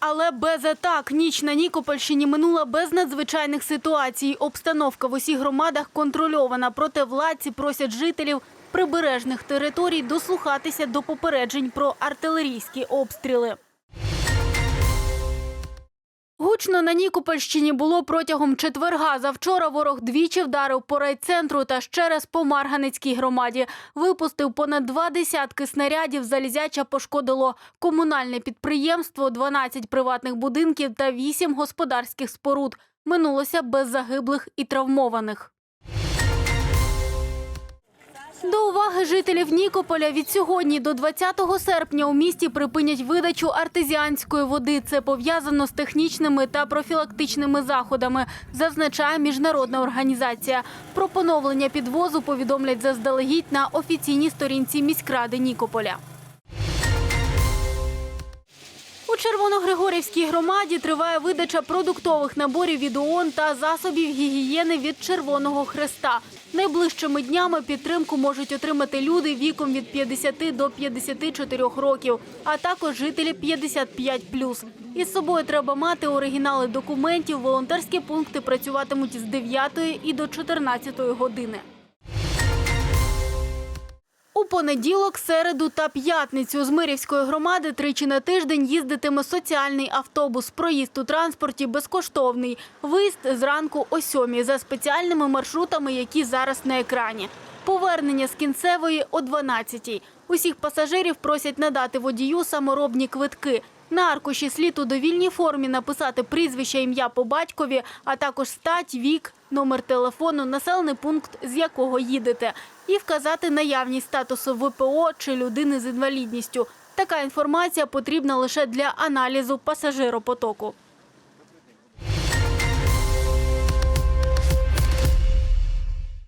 але без атак. Ніч на Нікопольщині минула без надзвичайних ситуацій. Обстановка в усіх громадах контрольована. Проте владці просять жителів прибережних територій дослухатися до попереджень про артилерійські обстріли. Гучно на Нікопольщині було протягом четверга. Завчора ворог двічі вдарив по райцентру та ще раз по Марганецькій громаді. Випустив понад два десятки снарядів. Залізяча пошкодило комунальне підприємство, 12 приватних будинків та 8 господарських споруд. Минулося без загиблих і травмованих. Уваги жителів Нікополя від сьогодні до 20 серпня у місті припинять видачу артезіанської води. Це пов'язано з технічними та профілактичними заходами, зазначає міжнародна організація. Про поновлення підвозу повідомлять заздалегідь на офіційній сторінці міськради Нікополя. Червоногригорівській громаді триває видача продуктових наборів від ООН та засобів гігієни від Червоного Хреста. Найближчими днями підтримку можуть отримати люди віком від 50 до 54 років, а також жителі 55+. Із собою треба мати оригінали документів. Волонтерські пункти працюватимуть з 9 і до 14 години. У понеділок, середу та п'ятницю з Мирівської громади тричі на тиждень їздитиме соціальний автобус. Проїзд у транспорті безкоштовний. Виїзд зранку о сьомій за спеціальними маршрутами, які зараз на екрані. Повернення з кінцевої о 12-й. Усіх пасажирів просять надати водію саморобні квитки. На аркуші слід у довільній формі написати прізвище, ім'я по батькові, а також стать, вік, номер телефону, населений пункт, з якого їдете, і вказати наявність статусу ВПО чи людини з інвалідністю. Така інформація потрібна лише для аналізу пасажиропотоку.